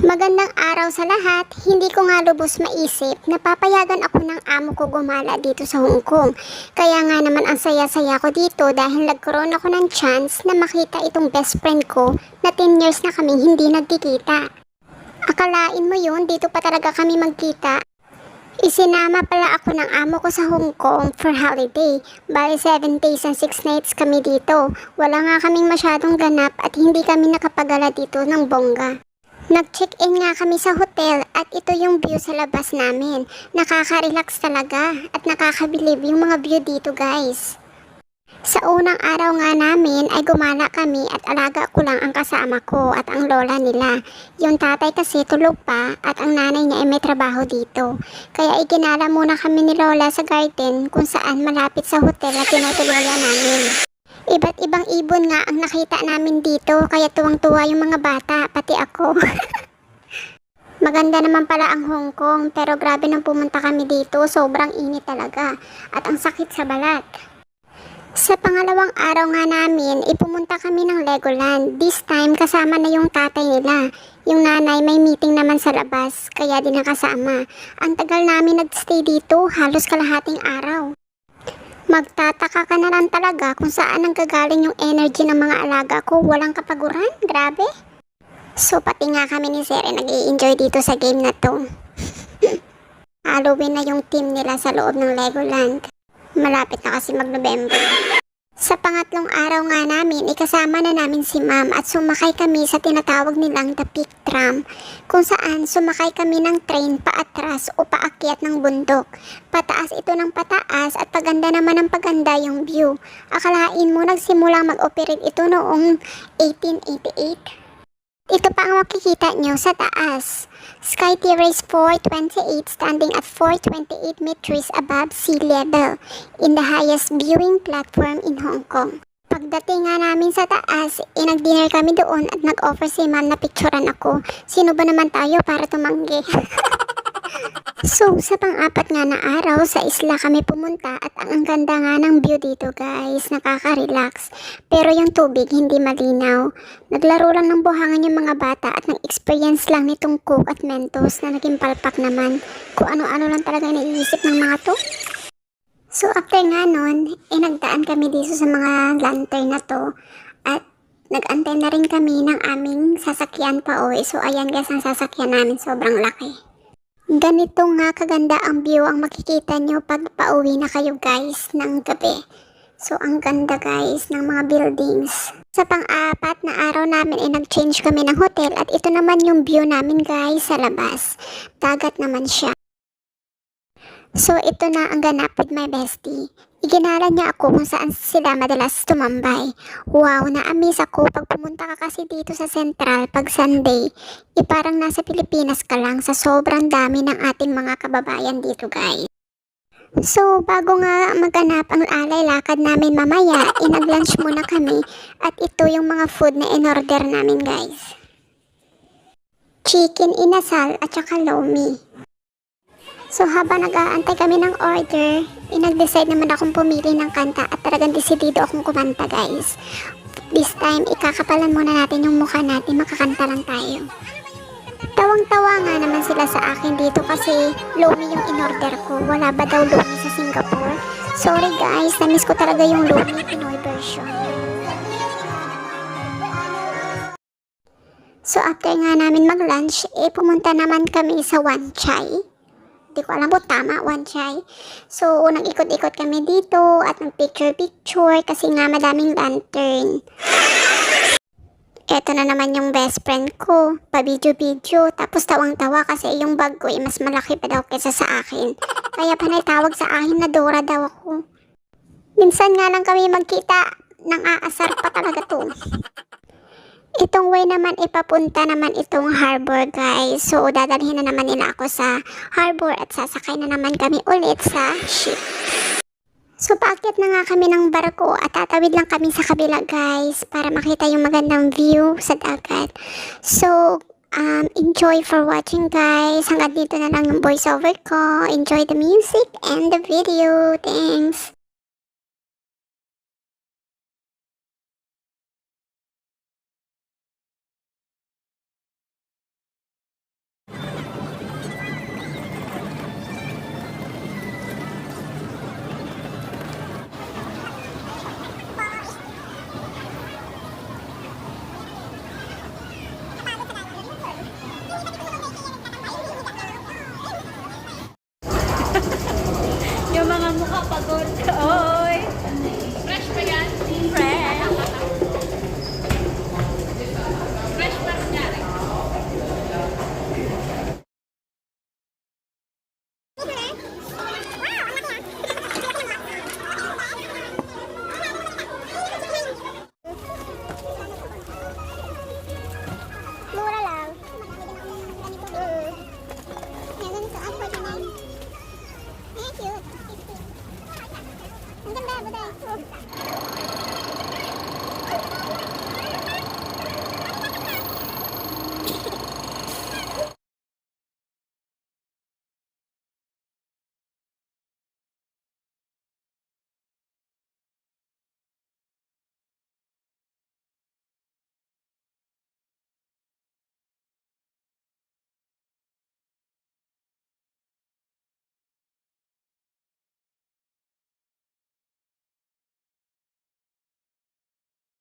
Magandang araw sa lahat. Hindi ko nga lubos maisip na papayagan ako ng amo ko gumala dito sa Hong Kong. Kaya nga naman ang saya-saya ko dito dahil nagkaroon ako ng chance na makita itong best friend ko na 10 years na kaming hindi nagkikita. Akalain mo yun, dito pa talaga kami magkita. Isinama pala ako ng amo ko sa Hong Kong for holiday. Bali 7 days and 6 nights kami dito. Wala nga kaming masyadong ganap at hindi kami nakapagala dito ng bongga. Nag-check-in nga kami sa hotel at ito yung view sa labas namin. Nakaka-relax talaga at nakakabilib yung mga view dito guys. Sa unang araw nga namin ay gumala kami at alaga ko lang ang kasama ko at ang lola nila. Yung tatay kasi tulog pa at ang nanay niya ay may trabaho dito. Kaya iginala muna kami ni lola sa garden kung saan malapit sa hotel na tinutuluyan namin. Iba't ibang ibon nga ang nakita namin dito kaya tuwang-tuwa yung mga bata, pati ako. Maganda naman pala ang Hong Kong pero grabe nang pumunta kami dito, sobrang init talaga at ang sakit sa balat. Sa pangalawang araw nga namin, ipumunta kami ng Legoland. This time, kasama na yung tatay nila. Yung nanay may meeting naman sa labas, kaya din nakasama. Ang tagal namin nagstay dito, halos kalahating araw. Magtataka ka na lang talaga kung saan nanggagaling yung energy ng mga alaga ko. Walang kapaguran? Grabe. So, pati nga kami ni Sir nag enjoy dito sa game na to. Halloween na yung team nila sa loob ng Legoland. Malapit na kasi mag-November. Sa pangatlong araw nga namin, ikasama na namin si ma'am at sumakay kami sa tinatawag nilang the peak tram, kung saan sumakay kami ng train paatras o paakyat ng bundok. Pataas ito ng pataas at paganda naman ng paganda yung view. Akalain mo nagsimulang mag-operate ito noong 1888. Ito pa ang makikita nyo sa taas. Sky Terrace 428 standing at 428 meters above sea level in the highest viewing platform in Hong Kong. Pagdating nga namin sa taas, eh, nag-dinner kami doon at nag-offer si ma'am na picturean ako. Sino ba naman tayo para tumanggi? So, sa pang-apat nga na araw, sa isla kami pumunta at ang, ganda nga ng view dito guys, nakaka-relax. Pero yung tubig hindi malinaw. Naglaro lang ng buhangan yung mga bata at nag-experience lang nitong Coke at Mentos na naging palpak naman. Kung ano-ano lang talaga naiisip ng mga to. So, after nga nun, eh nagdaan kami dito sa mga lantern na to at nag-antay na rin kami ng aming sasakyan pa uwi. So, ayan guys ang sasakyan namin, sobrang laki. Ganito nga kaganda ang view ang makikita nyo pag pauwi na kayo guys ng gabi. So ang ganda guys ng mga buildings. Sa pang-apat na araw namin ay nag-change kami ng hotel at ito naman yung view namin guys sa labas. Dagat naman siya. So ito na ang ganap with my bestie. Iginala niya ako kung saan sila madalas tumambay. Wow, na-amaze ako pag pumunta ka kasi dito sa Central pag Sunday. E parang nasa Pilipinas ka lang sa sobrang dami ng ating mga kababayan dito guys. So, bago nga maganap ang alay lakad namin mamaya, inag-lunch muna kami at ito yung mga food na in-order namin guys. Chicken inasal at saka lomi. So habang nag-aantay kami ng order, inag-decide naman akong pumili ng kanta at talagang desidido akong kumanta guys. This time, ikakapalan muna natin yung mukha natin, makakanta lang tayo. Tawang-tawa nga naman sila sa akin dito kasi Lomi yung in-order ko. Wala ba daw Lomi sa Singapore? Sorry guys, na-miss ko talaga yung Lomi Pinoy version. So after nga namin mag-lunch, eh pumunta naman kami sa Wan Chai. Hindi ko alam po tama, Wan Chai. So, nag-ikot-ikot kami dito at nag-picture-picture kasi nga madaming lantern. Eto na naman yung best friend ko, pa-video-video, tapos tawang-tawa kasi yung bag ko ay mas malaki pa daw kesa sa akin. Kaya panay tawag sa akin na Dora daw ako. Minsan nga lang kami magkita, nang aasar pa talaga to. Itong way naman ipapunta naman itong harbor guys. So dadalhin na naman nila ako sa harbor at sasakay na naman kami ulit sa ship. So paakyat na nga kami ng barko at tatawid lang kami sa kabila guys para makita yung magandang view sa dagat. So um, enjoy for watching guys. Hanggang dito na lang yung voiceover ko. Enjoy the music and the video. Thanks! kotse, oy! Fresh pa yan? Fresh! Fresh pa nangyari. Mura lang. Mm. Yeah, ganito. Unfortunately. Eh. 안 된다, 무대.